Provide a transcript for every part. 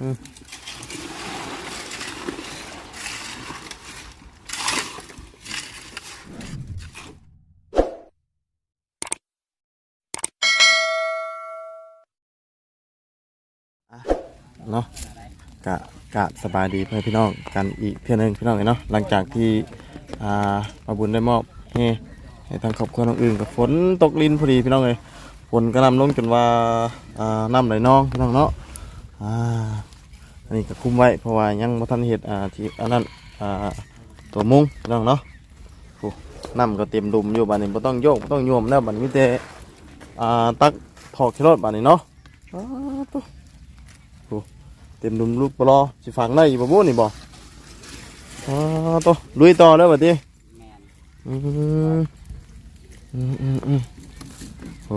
อืมอะเนาะกะกะสบายดีเพื่อนพี่น้องกันอีกเพื่อนหนึงพี่น้องเนาะหลังจากที่อ่ามาบุญได้มอบให้ให้ทางครอบครัวน้องอื่นกับฝนตกลินพอดีพี่น้องเลยฝนกระนำลงจนว่าอ่าน้ำไหลนองพี่น้องเนาะ อ่าอันนี้ก็คุมไว้เพราะว่ายังบ่ทันเห็ดอ่าที่อันนั้นอ่าตัวมุ้งพี่น้องเนาะโอ้น้ำก็เต็มดุมอยู่บ้านนี้บ่ต้องโยกบ่ต้องโยมแล้วบ้านนี้มีแต่อ่าตักถอกขี้รถบ้านนี้เนาะอ้าวตุ๊เต็มดุมลูกปลอสิฝังได้อยู่บ่บู้นี่บ่อ๋อโตลุยต่อแล้วบัดนี้แมนอืมอืมอืมอืม ช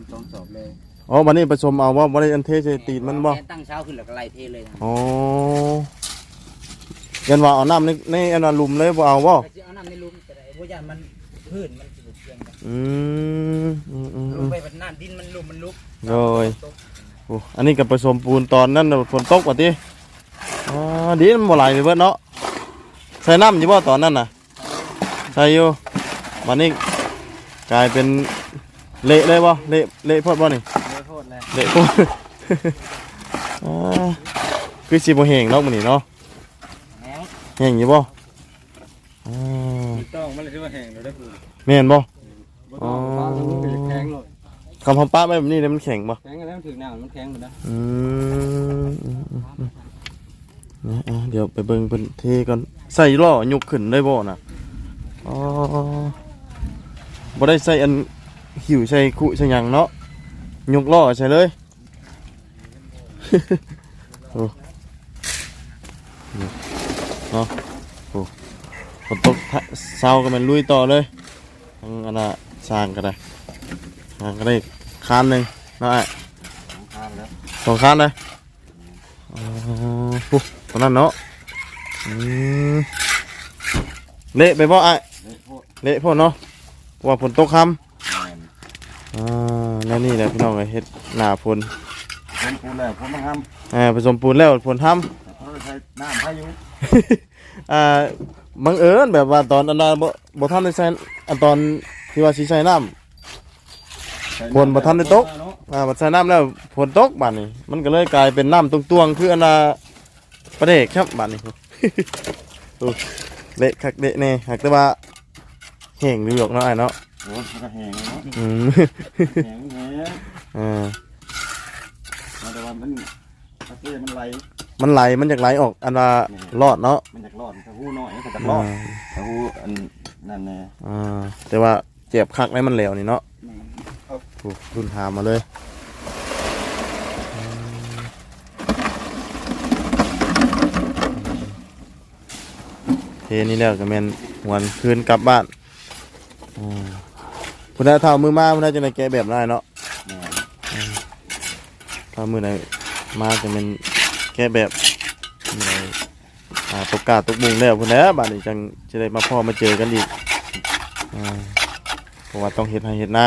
มสองสอบเลย อ๋อบัดนี้ผสมเอาว่าบ่ได้อันเทใส่ตีนมันบ่แตั้งเช้าขึ้นแล้วก็ไล่เทเลยนะอ๋อยันว่าเอาน้ำในในอันนั้นลุมเลยบ่เอาบ่ก็จะเอาน้ำในหลุมแต่ไอ้พวกยานมันพื้นมันจะบุกเชียงกันอืมอืมอืมลอืงม ไปแบบน้ำดินมันลุมมันลุกโดยโอ้อันนี้ก็ผสมปูนตอนนั้นน่ะฝนตกว่าติอ๋อดีมันบ่ไหลไปเบิดเนาะใส่น้ำอยู่บ่ตอนนั้นน่ะใส่อยู่วันนี้กลายเป็นเละเลยบ่เละเละโพอดบ่นี่ เลยโทษเลยเละโพดอ่าคือสิบ่แห้งเนาะมื้อนี้เนาะแห้งแห้งอยู่บ่อ่าต้องมันเลยที่ว่าแห้งเลยได้อคือแม่นบ่บ่ต้องฟ้าจะมันเป็นแข็งเลยคำพป้าไว้แบบนี้เนี่ยมันแข็งบ่แข็งแล้วถึงหน้ามันแข็งหมดนะอืมอืมอืมอืมนะอะเดี๋ยวไปเบิ่งเพิ่นเทก่อนใส่ล้อยกขึ้นได้บ่น่ะอ๋อบ่ได้ใส่อันหิวใส่คุใส่หยังเนาะ ยกล้อใส่เลย โอ้นี่เนาะโอ้ฝนตกทะเช้าก็แมันลุยต่อเลยทางอันน่ะสร้างก็ได้สร้างก็ได้คานหนึงเนาะอ้ายข้ามแล้วสองคันเลยอ๋อปุ๊บตอนนั้นเนาะอืมเละไปบ่ไอ้ายนี่พวกเละพ่อเนาะเพราะว่าฝนตกค่แม่นำ อ่าแล้วนี่แหละพี่น้องเอ้ยเฮ็ดหน้าฝนเป็นปูนแล้วผมมาทอ่าผสมปูนแล้วฝนทำแต่เขาใช้น้ำพายุำอ่าบังเอิญแบบว่าตอนอันนั้นบ่บ่ทันได้ใส่อันตอนที่ว่าสิใส่น้ำฝนบ่ทันได้ตกอ่าบัดใส่น้ำแล้วฝนตกบัดนี้ มันก็เลยกลายเป็นน้ำตวงๆคืออันน่ะประเดกครับบัดนี้ โอ้เละคักเละแน่หากแต่ว่าแห้งอยู่หรอกเนาะไอ้เนาะ โอ้ยมันก็แห้งเนาะอืมแห้งแห้งอ่าแต่ว่ามันตะเกียบมันไหล มันไหลมันจากไหลออกอันว่ารอดเนาะมันจากรอดตะหูน้อยมันก็จะรอ่าอดตะหูอันนั่นแน่อ่าแต่ว่าเจ็บคักแล้วมันเหลวนี่เนาะโอ้รุ่นหามาเลยอืมเทนี่แล้วก็แม่นหวนคืนกลับบ้านอ่า พุ่นน่ะเท่ามือมาพุ่นน่ะจะได้แกะแบบได้เนาะแม่นถ้ามือไหนมาจะเป็นแก้แบบมือไหนอ่าตกกาตกมุงแล้วพุ่นแหล้วบัดนี้จังจะได้มาพ่อมาเจอกันอีกอ่าเพราะว่าต้องเห็ดให้เห็ดนา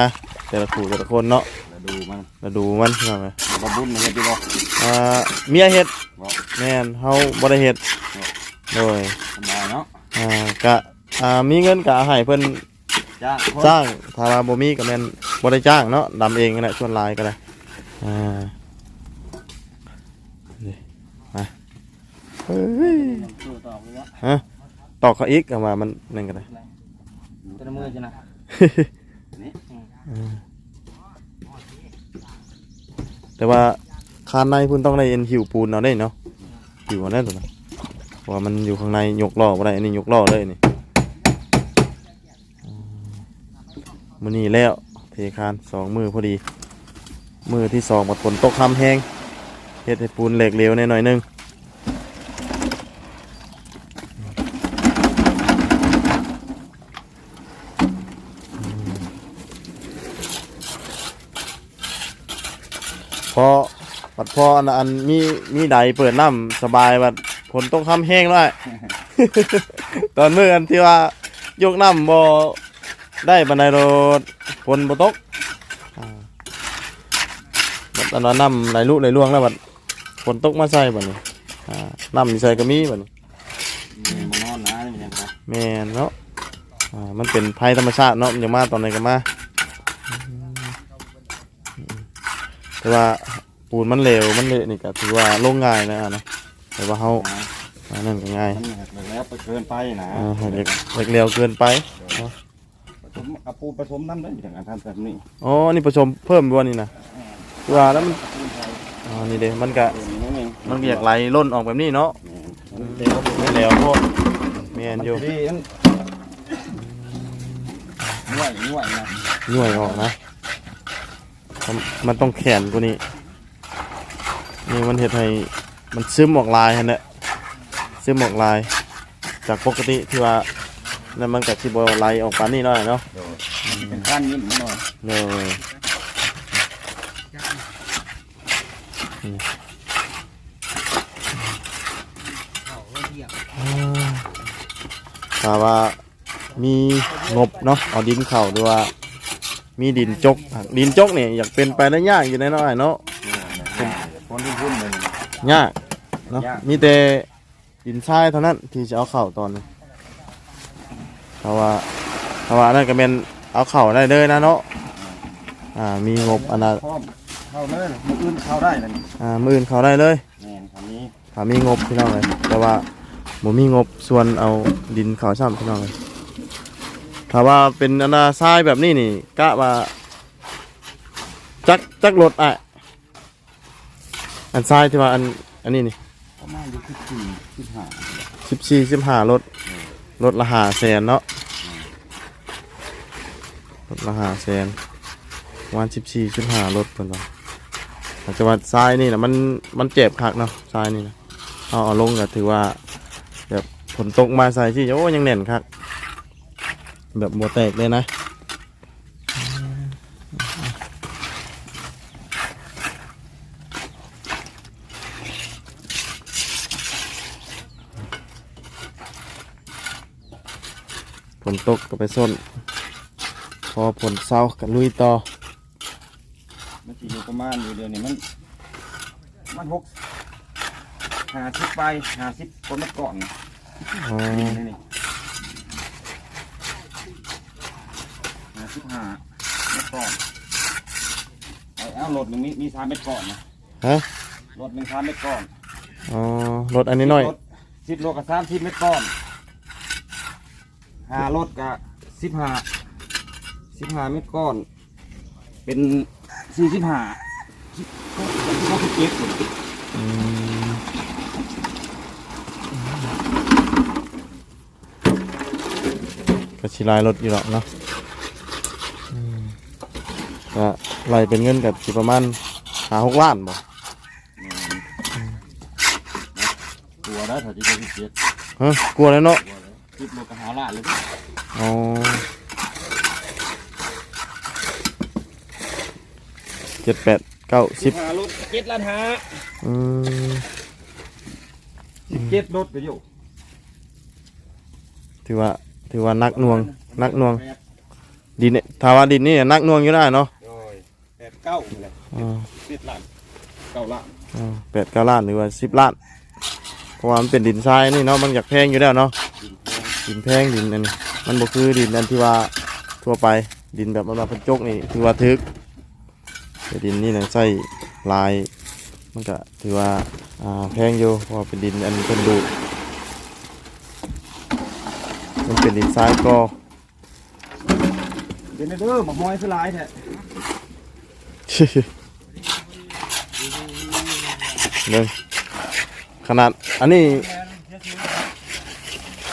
แต่ละคู่แต่ละคนเนาะแล้วดูมันมาดูมันพี่น้องเอ้ยบ่บุญเฮ็ดดีบ่อ่าเมียเห็ดบ่แม่นเฮาบ่ได้เห็ดโดยสบายเนาะอ่ากะอ่ามีเงินกะให้เพิ่น จ้างคนจ้างถ้าว่าบ่มีก็แม่นบ่ได้จ้างเนาะดำเองนั่นแหละส่วนหลายก็ได้อ่านี่มาเฮ้ยสู้ต่อเลยว่าฮะตอกเขาอีกเอามามันนั่นก็ได้จะมือจะนะแต่ว่าคานในพุ่นต้องได้เอ็นหิวปูนเอาได้เนาะหิวเอาได้ตัวนะเพราะว่ามันอยู่ข้างในยกล้อบ่ได้อันนี้ยกล้อเลยนี่อืม มื้อนี้แล้วเทคานสองมือพอดี มือที่สองบัดฝนตกค่ำแห้งเฮ็ดให้ปูนเหล็กเหลวแน่หน่อยหนึงพอบัดพออันอันมีมีใดเปิดน้ำสบายบัดฝนตกค่ำแห้งแล้วตอนเมื้ออันที่ว่ายกน้ำบ่ ได้บันไดโรดฝนบ่ตกอ่าบัดอันว่าน้ำไหลลุไหลล่วงแล้วบัดฝนตกมาใส่บัดนี้อ่าน้ำมีใส่ก็มีบัดนี้มีมานอนนะนี่มันยังไงแม่นเนาะอ่ามันเป็นภัยธรรมชาติเนาะมันจะมาตอนไหนก็มาแต่ว่าปูนมันเหลวมันเละนี่ก็ถือว่าลงง่ายนะอะนะแต่ว่าเฮาอันนั่นก็ง่ายมันหักเลยแล้วไปเกินไปนะอ่าเล็กเล็กเร็วเกินไป ผสมเอาปูผสมน้ำได้อย่างการทำแบบนี้อ๋อ นี่ผสมเพิ่มด้วยนี่นะว่าแล้วมันอ๋อนี่เด้มันก็นี่เองมันก็อยากไหลล่นออกแบบนี้เนาะมันเดียวไม่แล้วโทษแม่นอยู่ดีนั่นน่วยน่วยนะหน่วยออกนะมันมันต้องแขนกว่านี้ นี่มันเห็ดให้มันซึมออกลายฮะเนี่ยซึมออกลาย จากปกติที่ว่า นั่นมันกับที่บไหลออกปานนี้หน่อยเนาะเป็นขั้นยิ้มหน่อยเลยถ้าว่ามีงบเนาะเอาดินเข่าด้วยว่า มีดินจกอะดินจกเนี่ยอยากเป็นไปได้ยากอยู่แน่นอนเนาะคนที่พุ่นเลยยากเนาะยากมีแต่ดินทรายเท่านั้นที่จะเอาเข่าตอนนี้ เพราะว่าเพราะว่านั่นก็เป็นเอาเข่าได้เลยนะเนาะอ่ามีงบอันนั้นพร้อมเข้าเลยมืออื่นเข้าได้เลยอ่ามืออื่นเขาได้เลยแม่นคำนี้ถ้ามีงบพี่น้องเลยแต่ว่าผมมีงบส่วนเอาดินเขาช่ำพี่น้องเลยถ้าว่าเป็นอันนาทรายแบบนี้นี่กะว่าจักจักรถอะอันทรายที่ว่าอันอันนี้นี่ประมาณยี่สิบสี่สิบห้าสิบสี่สิบห้ารถ รถละหาแสนเนาะรถละหาแสนวันสิบสี่ชุดหารถเป็นว่าอาจจะว่าทรายนี่นะมันมันเจ็บคักเนาะทรายนี่นะเอาเอาลงก็ถือว่าแบบฝนตกมาใส่ที่โอ้ยังแน่นคักแบบบัวแตกเลยนะ ตกก็ไปส้น พอฝนเศร้าก็ลุยต่อ มันจะอยู่ประมาณอยู่เดียวนี่มัน มันหกห้าสิบใบห้าสิบคนมาก่อนอ๋อนี่นี่นี่ห้าสิบห้าเม็ดก่อนไอ้เอารถหนึ่งมีมีสามเม็ดก่อนนะฮะรถหนึ่งสามเม็ดก่อนอ๋อรถอันนี้หน่อย รถสิบโลกับสามสิบเม็ดก่อน ห้ารถกับสิบห้าสิบห้าเม็ดก้อน เป็นสี่สิบห้าสิบหกสิบเจ็ดอืมก็ชิลายรถอยู่หรอกเนาะอืมก็ไล่เป็นเงินกับสิประมาณหาหกล้านบ่ตัวได้ถ้าจะเป็นสิบเจ็ดฮะกลัวแล้วเนาะ สิบโลกับหาล้านเลยอ๋อเจ็ดแปดเก้าสิบห้ารถเจ็ดล้านห้าอืมสิบเจ็ดรถไปอยู่ถือว่าถือว่านักหน่วงนักหน่วงดินเนี่ยถ้าว่าดินนี่นักหน่วงอยู่ได้เนาะโอ้ยแปดเก้าเลยอ่าสิบล้านเก้าล้านอ่าแปดเก้าล้านหรือว่าสิบล้านเพ ราะว่ามันเป็นดินทรายนี่เนาะมันอยากแพงอยู่แล้วเนาะดินแพงดินอันนี้มันบ่คือดินอันที่ว่าทั่วไปดินแบบมันมาพันจกนี่ถือว่าทึกแต่ดินนี่นะใส่ลาย มันก็ถือว่าอ่าแพงอยู่เพราะว่าเป็นดินอันเป็นดูดมันเป็นดินทรายก็เดี๋ยวนี้เด้อมาห้อยสลายแท้หนึ่ง ขนาด อันนี้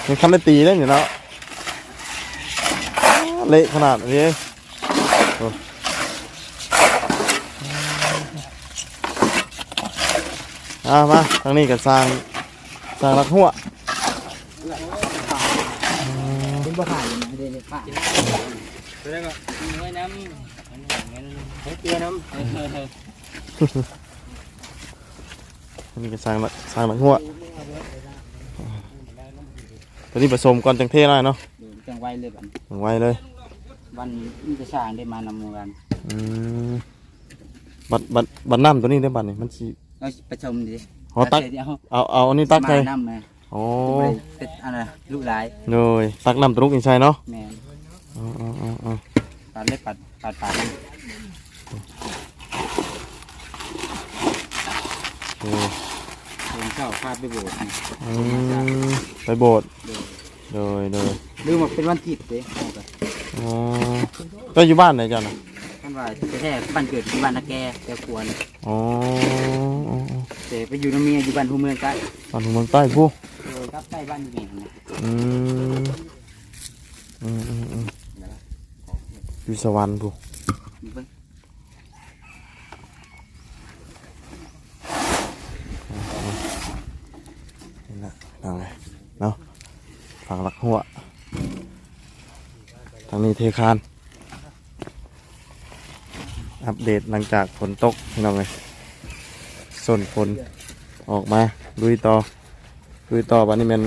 มันคันได้ตีได้อยู่เนาะเละขนาดนี้โอ้อ่ามาทางนี้ก็สร้างสร้างรักหัวเป็นบ่ขายนะเดี๋ยวนี้ป้าเดี๋ยวก็เนื้อน้ำให้เกลือน้ำอั นนี้ก็สร้างรักสร้างรักหัวตัวนี้ผสมก่อนจังเทได้เนาะดูจังไวเลยบัดถึงไวเลย วันมันจะสร้างได้มานำกันอืมบัดบัดบัดน้ำตัวนี้ได้บัดนี่มันสิเราไปชมดิอ๋อตักเดี๋ยวเอาเอาอันนี้ตักใส่มาน้ำมาโอ้ไปเป็นอะไรลูกหลายเลยตักน้ำตรุกอีกใส่เนาะแม่นอ๋ออ๋ออ๋ออ๋อปัดเล็บปัดปัดปัดโอเค ผมเจ้าพาไปโบสถ์อืมไปโบสถ์โดยโดยลืมว่าเป็นวันจิตเด้เอาไปอ๋อก็อยู่บ้านไหนจ้ะน่ะท่านว่าจะแท้บ้านเกิดที่บ้านนาแกแต่ควรอ๋ออ๋ออ๋อแต่ไปอยู่น้ำเมียอยู่บ้านหัวเมืองใกล้บ้านของเมืองใต้ผู้โดยครับใกล้บ้านอยู่นี่นะอืมอืมอืมอืมอยู่สวรรค์ผู้ เบิ่ง นี่นะนั่งไงเนาะฝั่งหลักหัวทาง นี้เทคาน อัปเดตหลังจากฝนตกพี่น้องเลยส่วนฝนออกมาลุยต่อลุยต่อบัดนี้แมัน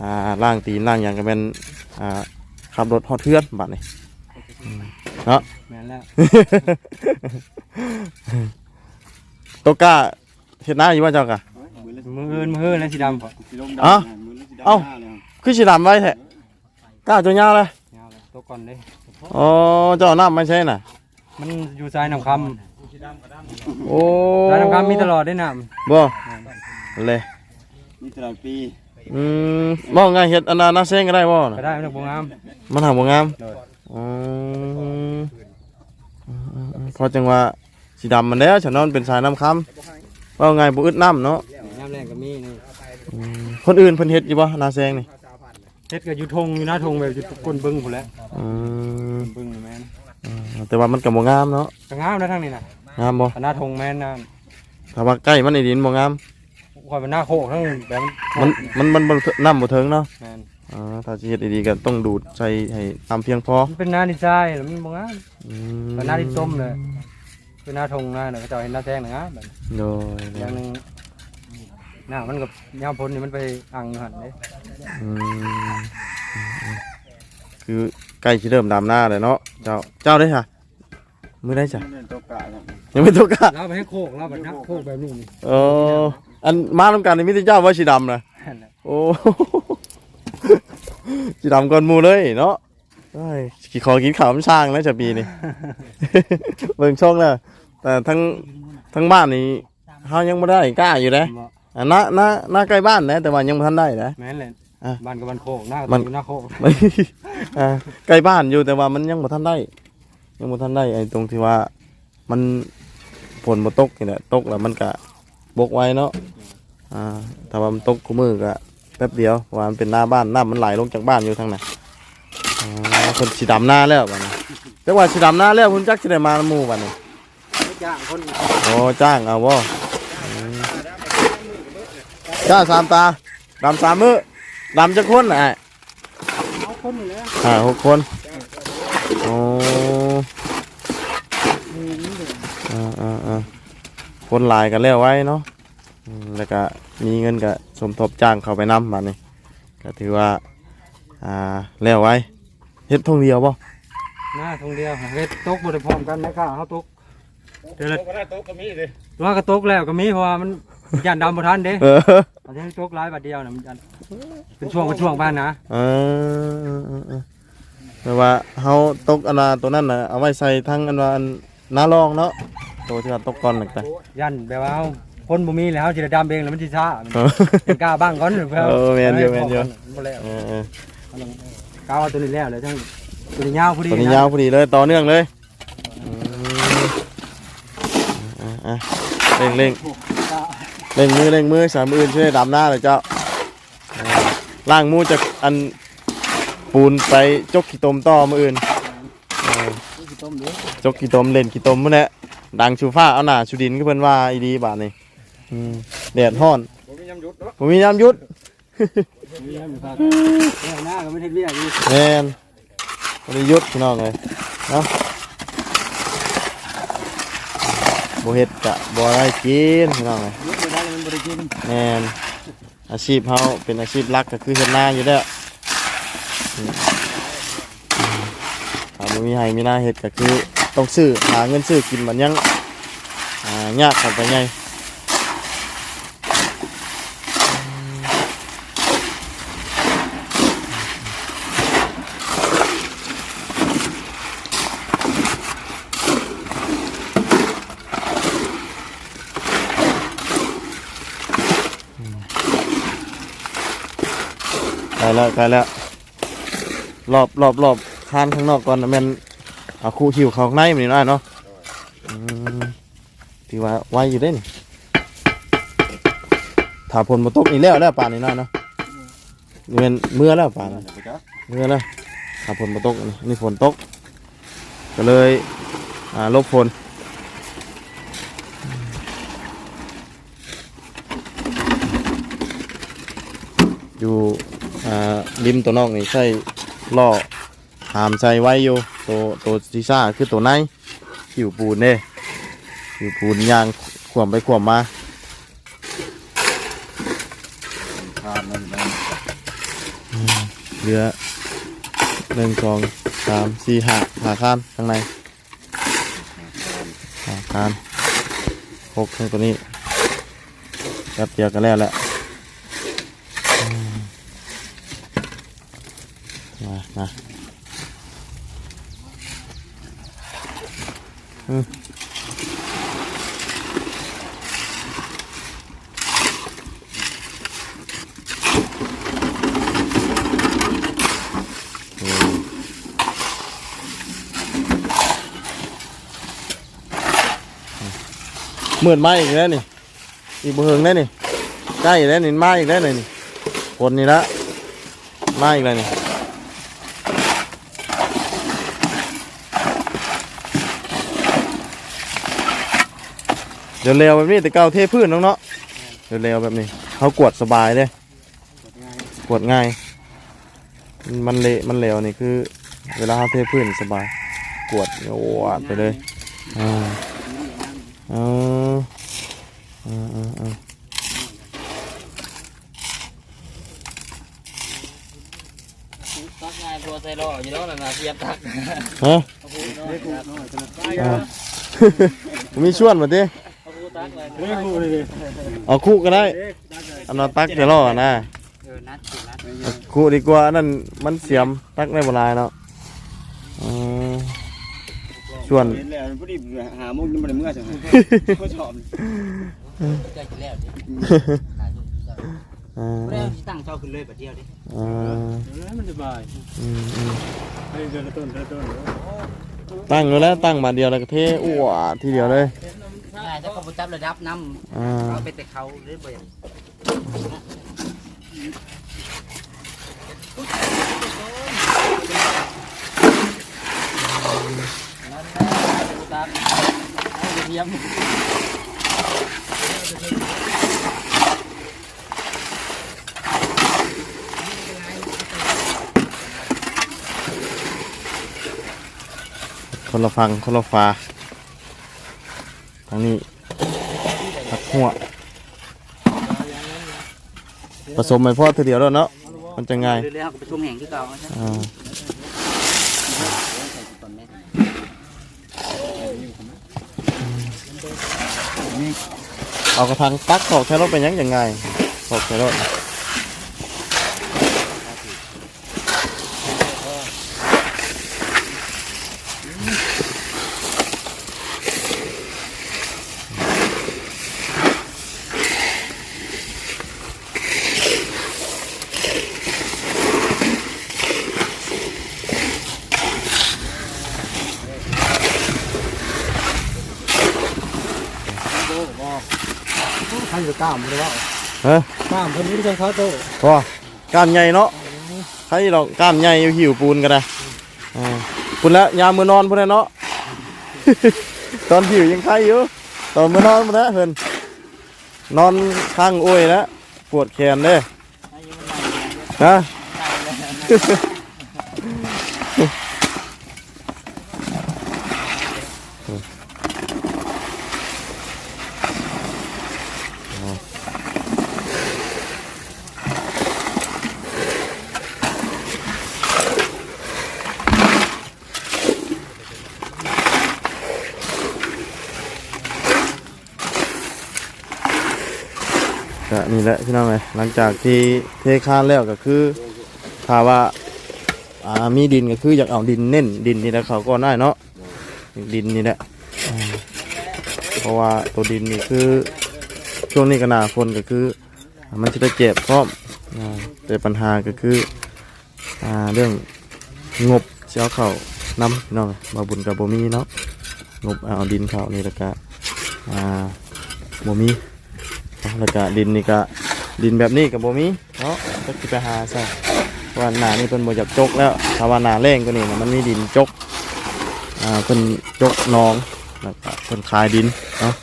อ่าล่างตีนล่างอย่างก็เป็นอ่าขับรถฮอดเทือนบัดนี้อืมเนาะแม่นแล้วโตก้าเห็ดหน้าอยู่ว่าเจ้ากะมืออื่นมืออื่นแล้วสีดำอ๋อเอ้าคือสีดำไว้แท้กล้าจนยาวเลยยาวเลย ตัวก่อนเลย อ๋อเจ้าเอาน้ำไม่ใช่น่ะ มันอยู่ซ้ายน้ำคโอ้ำซ้ายน้ำคำมีตลอดได้น้บ่เลยมีตลอดปีอืมบ่ไงเฮ็ดอันนั้นน่าเซ้งก็ได้บ่ำน่ะก็ได้ไม่ต้องบวงามมันหาบ่งามโดยอ๋อเพราะจังว่าสีดำมันแล้วฉันนอนเป็นสายน้ำค้ำว่าไงบ่อึดน้ำเนาะน้ำแรงก็มีนี่อืมคนอื่นเพิ่นเฮ็ดอยู่บ่นาแซงนี่ เฮ็ดก็อยู่ทงอยู่หน้าทงแบบอยู่ก้นบึ้งพุ่นแหล้วอืมบึ้งนี่แม่นอ่าแต่ว่ามันก็บ่งามเนาะก็งามนะทางนี้น่ะงามบ่หน้าทงแม่นนะถ้าว่าใกล้มันในดินบ่งาม คอยเป็นหน้าโคกทั้งแบบมันมันมันบ่น้ำบ่ถึงเนาะแม่นอ่าถ้าสิเฮ็ดดีๆก็ต้องดูดใส่ให้น้ำเพียงพอมันเป็นหน้าดินทรายแล้วมันบ่งามอืมเป็นหน้าดินส้มเลยเป็นหน้าทงหน้าน่ะก็จะเห็นหน้าแทงนะงามแบบโดย อย่างหนึงห น้ามันกับยามพ้นนี่มันไปอังอยู่หั่นเด้อืมคือใกล้สิเริ่มดำหน้าแล้วเนาะเจ้าเจ้าได้ค่ะมื้อได้จ้ะเล่นตัวกะครับยังไม่ตกกะเราไปให้โคกเราแบบนักโคกแบบนี้นี่เอออันมาทำการในมิตรเจ้าว่าสีดำนะนั่นแหละโอ้ สีดำก่อนหมูเลยเนาะไอ้ยขี่ขอกินข้าวมันช่างแล้วจะปีนี่ เบิ่งช่องแล้วแต่ทั้งทั้งบ้านนี่เฮายังไม่ได้กล้าอยู่นะบ่ อะหน้าหน้าหน้าใกล้บ้านนะแต่ว่ายังไม่ทันได้นะ แม่นเลยอะบ้านกับบ้านโคกหน้ากับมัน อยู่หน้าโคกอ่าใกล้บ้านอยู่แต่ว่ามันยังไม่ทันได้ ยังไม่ทันได้ไอ้ตรงที่ว่ามันฝนมาตกนี่แหละตกแล้วมันกะบกไว้เนาะอ่าแต่ว่ามันตกคู่มือกะแป๊บเดียวเพราะว่ามันเป็นหน้าบ้านน้ำมันไหลลงจากบ้านอยู่ทางไหนอ๋อคนสีดำหน้าแล้วบ้านี้แต่ว่าสีดำหน้าแล้วคุณจักสิได้มาหมู่บ้านี้ จ้างคนโอ้จ้างเอาบ่อืม จ้างสามตาดำสามมือดำจะคนน่ะเอาคนนี่แหละอ่าหกคนโอ้อ่าอ่าอ่าคนหลายกันแล้วไว้เนาะอืมแล้วก็มีเงินก็สมทบจ้างเขาไปนำบัดนี้ก็ถือว่าอ่าแล้วไว้เฮ็ดทงเดียวบ่หน้าทงเดียวเฮ็ดตกบ่ได้พร้อมกันนะข้าเฮาตกเดี๋ยวละก็ได้โต๊ะก็มีเลยว่ากระตกแล้วก็มีเพราะว่ามัน ย่านดำบ่ทันเด้เออตอนที่ตกหลายบาทเดียวน่ะมันย่านเป็นช่วงเป็นช่วงบ้านนะเออเออเออแต่ว่าเฮาตกอันน่ะตัวนั้นน่ะเอาไว้ใส่ทั้งอันว่าอันน้ารองเนาะตัวที่ว่าตกก่อนน่ะแต่ย่านแบบว่าเฮาคนบ่มีแล้วเฮาสิได้ดำเองแล้วมันสิช้าเออ เป็นกล้าบ้างก่อนเพื่อเออแม่นอยู่แม่นอยู่ บ่แล้วเออเออกล้าเอาตัวนี้แล้วเลยทั้งตัวนี้ยาวพอดีตัวนี้นะยาวพอดีเลยต่อเนื่องเลยอืมอะอะเร่งเร่ง เร่งมือเร่งมือสามมืออื่นช่วยดำหน้าเลยเจ้าอ่าล่างมูจากอันปูนไปจกขี้ตมต่อมืออื่นอ่าต้มเด้อจกขี้ตมเล่นขี้ตมมื้อนี้ดังชูฟ้าเอาหน้าชูดินก็เพิ่นว่าอีดีบาดนี่อืมแดดฮ้อนผมมียำยุดเนาะผมมียามหยุดมีแล้วครับแล้วหน้าก็ไม่ได้เรียกอีกแม่นบ่ได้หยุดพี่น้องเลยเนาะบ่เฮ็ดกะบ่ได้กินพี่น้องเลยยุ บไม่ได้มันบ่ได้กินแมนอาชีพเขาเป็นอาชีพหลักก็คือเฮ็ดนาอยู่แล้วถ้าบ่มีไห้มีหน้าเฮ็ดก็คือต้องซื้อหาเงินซื้อกินมันยังอ่ายากขับไปไง แล้วกลแล้ว รอบรอบรอบคานข้างนอกก่อนนะแม่นเอาคู่หิวเขาข้างในมันนี่น้อยเนาะอืมถือว่าไวอยู่เด้นี่ถ้าผลมาตกนี่แล้วแล้วป่านนี้น้อยเนาะเป็นเมื่อแล้วป่านะเมื่อแล้วถ้าฝนมาตกนี่นี่ฝนตก ก็เลยลบฝนอยู่ อ่าริมตัวนอกนี่ใส่ล่อหามใส่ไว้อยู่ตัวตัวซีซ่าคือตัวในผิวปูนเด้ผิวปูนยางขวมไปขวมมาทานนั่นนั่นเหลือหนึ่งสองสามสี่ห้าห้าข้ามข้างในห้าข้ามหกข้างตัวนี้แป๊บเดียวก็แล้วแหละอืม มามาอืมเหมือนไมาอีกแล้วนี่ อีกบ่เฮิงแล้วนี่ ใกล้แล้วนี่ไมาอีกแล้วนี่คนนี่ละไมาอีกแล้วนี่ เดี๋ยวเร็วแบบนี้แต่เก่าเทพื้นน้องเนาะเดี๋ยวเร็วแบบนี้เขากวดสบายเลยกวดง่าย มันเละมันเหลวนี่คือ เวลาเขาเทพื้นสบาย กวดโอ้วดไปเลยอ่าอ่าอ่าอ่าอ่าตักง่ายตัวใส่ล้ออยู่แล้วนะเทียบตักฮะมีชวนมาดิ เอาผู้ตักเลยเรียกกูเลยเอาคู่ก็ได้อันนั้นตักเดี๋ยวรอนะเออนัดสินัดเอาคู่ดีกว่าอันนั่นมันเสียมตักได้บหลายเนาะอืมชวน เห็นแล้วพอดีหามุกนี่มันเมื่อจังไงก็ชอบเจ้าจะแล้วดิอ่าไม่ได้ตั้งเจ้าขึ้นเลยแบบเดียวดิอ่ามันสบายอืมอืมให้เดินต้นเดินต้นตั้งอยู่แล้วตั้งมาเดียวแล้วก็เทอ้วทีเดียวเลย ง่ายถ้าเขาจับระดับน้อ่าำเอาไปแต่เขาหรือบ่อย่างนั่นแหละผู้ตักเอาไปเทียมคนละฟังคนละฟ้าทางนี้ตักหัวผสมไปพอทีเดียวแล้วเนาะมันจะง่ายเรื่อยๆก็ไปชุ่มแห้งที่เก่าอ่าเอากระทังตักขอกแครอทเป็นยังยังไงขอกแครถท่า นจะกล้ามเลยว่าเฮ้ยกล้ามคนนี้จังเขาโตพอกล้ามใหญ่เนาะใครเรากล้ามใหญ่หิวปูนกันนะอ่าปูนละยามมือนอนพูนละเนาะตอนหิวยังไข้อยู่ตอนมือนอนพูนละเพิ่นนอนข้างอ้วยแล้วปวดแขนเด้นะ แหละพี่น้องเลยหลังจากที่เทคานแล้วก็คือถ้าว่าอ่ามีดินก็คืออยากเอาดินเน้นดินนี่แหละเขาก็ได้เนาะดินนี่แหละเพราะว่าตัวดินนี่คือช่วงนี้ก็หนาฝนก็คือ มันจะได้เจ็บพร้อมแต่ปัญหาก็คืออ่าเรื่องงบเสียเขานำน้องมาบุญกับบ่มีเนาะงบเอาดินเขานี่แล้วก็อ่าบ่มี แล้วก็ดินนี่ก็ดินแบบนี้กับโบมีเนาะก็สิไปหาใส่ว่าหนานี่เพิ่นบ่อยากจกแล้วถ้าว่าหนาแรงกว่านี้นะมันมีดินจกอ่าเพิ่นจกนองแล้วก็เพิ่นคายดินเนาะ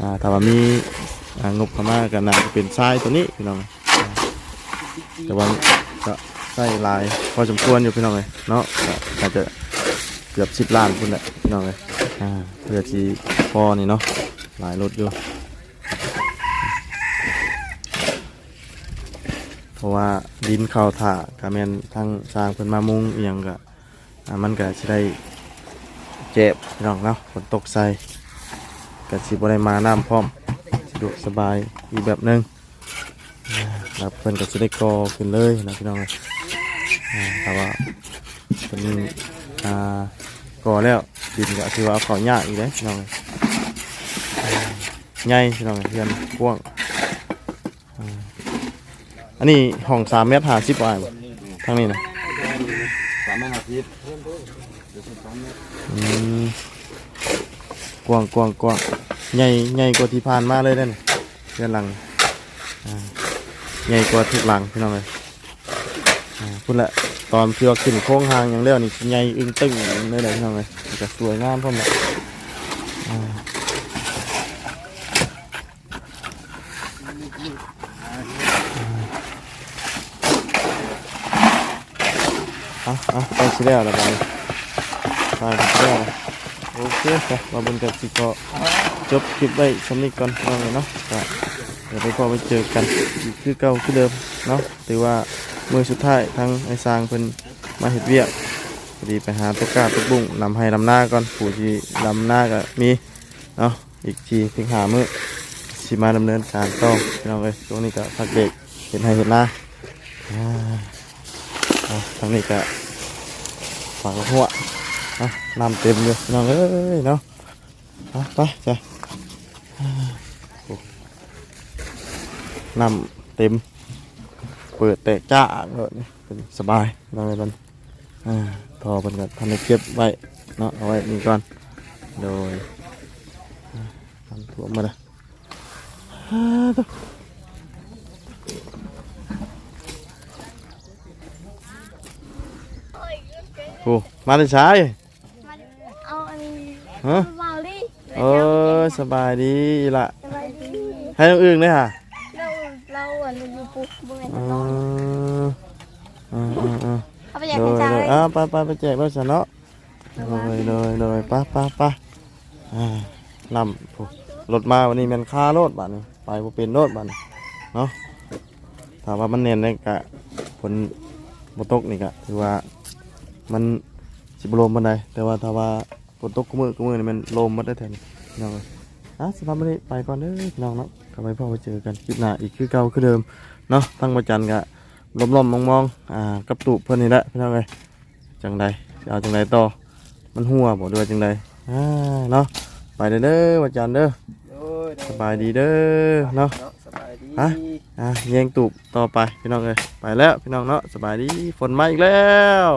อ่าถ้าว่ามีอ่างบเขามาก็นาจะเป็นทรายตัวนี้พี่น้องแต่ว่าก็ใส่ลายพอสมควรอยู่พี่น้องเลยเนาะอาจจะเกือบ10ล้านพุ่นแหละพี่น้องเลยอ่าเพื่อที่พอนี่เนาะหลายรถอยู่ เพ ราะว่าดินเข้าถ่ากะแม่นทางสร้างเพิ่นมามุงเอียงก็อ่ามันก็สิได้เจ็บพี่น้องเนาะฝนตกใส่ก็สิบ่ได้มาน้ำพร้อมสะดวกสบายอีกแบบหนึงอ่าแล้วเพิ่นก็สิได้ก่อขึ้นเลยนะพี่น้องเอ้ยอ่าแต่ว่าเพิ่นอ่าก่อแล้วดินก็ถือว่าเอาเข้ายากอีกเด้พี่น้องเปล่าใหญ่พี่น้องเพื่อนกว้าง อันนี้ห้องสามเมตรห้าสิบวายบ่ทางนี้นะสามเมตรห้าสิบอืมกว้างกว้างกว้างใหญ่ใหญ่กว่าที่ผ่านมาเลยเด้นเรือนหลังอ่าใหญ่กว่าทุกหลังพี่น้องเลยอ่าพูดละตอนที่ว่าขึ้นโค้งหางอย่างเรียวนี่ใหญ่อึ้งตึ้งเลยเลยพี่น้องเลยมันจะสวยงามพร้อมเลยอ่าเอาเอาไปสิแล้วละบายไปสิแล้วละโอเคครับมาบนกับสิก็จบคลิปไว้สำนี้ก่อนน้องเลยเนาะก็เดี๋ยวไปพอไปเจอกันคือเก่าคือเดิมเนาะถือว่ามือสุดท้ายทางไอ้สร้างเพิ่นมาเห็ดเวียกพอดีไปหาตุ๊กกาตุ๊กบุ้งนำให้ลำหน้าก่อนผู้ที่ลำหน้าก็มีเนาะอีกทีเพียงหามือสิมาดำเนินการต่อพี่น้องเลยช่วงนี้ก็พักเบรกเห็นให้เห็นหน้าอ่าทางนี้ก็ ฝากหัวอะน้ำเต็มเลยน้องเอ้ยเนาะไปจ้ะน้ำเต็ม เปิดแต่จ้าเลยเป็นสบายน้องเลยมันพอเป็นกับทำให้เก็บไว้เนาะเอาไว้นี่ก่อนโดยอ่าทำถ่วมาเลยอ่าตัว โอ้มาได้ใช้เอาอันนี้ฮะเบาดิเออสบายดีละสบายดีให้น้องอึ่งเลยค่ะเราเราอะเราอยู่ปุ๊บบ่แม่นอืน้องมอืมอืมอืมเอาไปแจกโดให้ยจ้าโดเลยยอ่าไปไปไปแจกรถสนเนาะโดยโดยโดยไป้าป้าป้าอ่านำโอ้รถมาวันนี้แมันค่ารถบัดนี้ไปบ่เป็นรถบัดนี้เนาะถามว่ามันเน้นในกะฝนบ่ตกนี่กะถือว่า มันสิบ่ลมปานใดแต่ว่าถ้าว่าฝนตกกุมือกุมือนี่มันลมหมดได้แท้นี่พี่น้องเอ้ยอะสำหรับวันนี้ไปก่อนเด้อพี่น้องเนาะกลับไปพ่อไปเจอกันคลิปหน้าอีกคือเก่าคือเดิมเนาะทั้งประจันทร์กะล้มๆมองๆอ่ากับตูบเพื่อนนี่แหละพี่น้องเอ้ยจังใดสิเอาจังใดต่อมันหัวบ่ด้วยจังใดอ่าเนาะไปเด้อเด้อวันจันทร์เด้อโอ้ยสบายดีเด้อเนาะเนาะสบายดีฮะอ่าแยงตูบต่อไปพี่น้องเอ้ยไปแล้วพี่น้องเนาะสบายดีฝนมาอีกแล้ว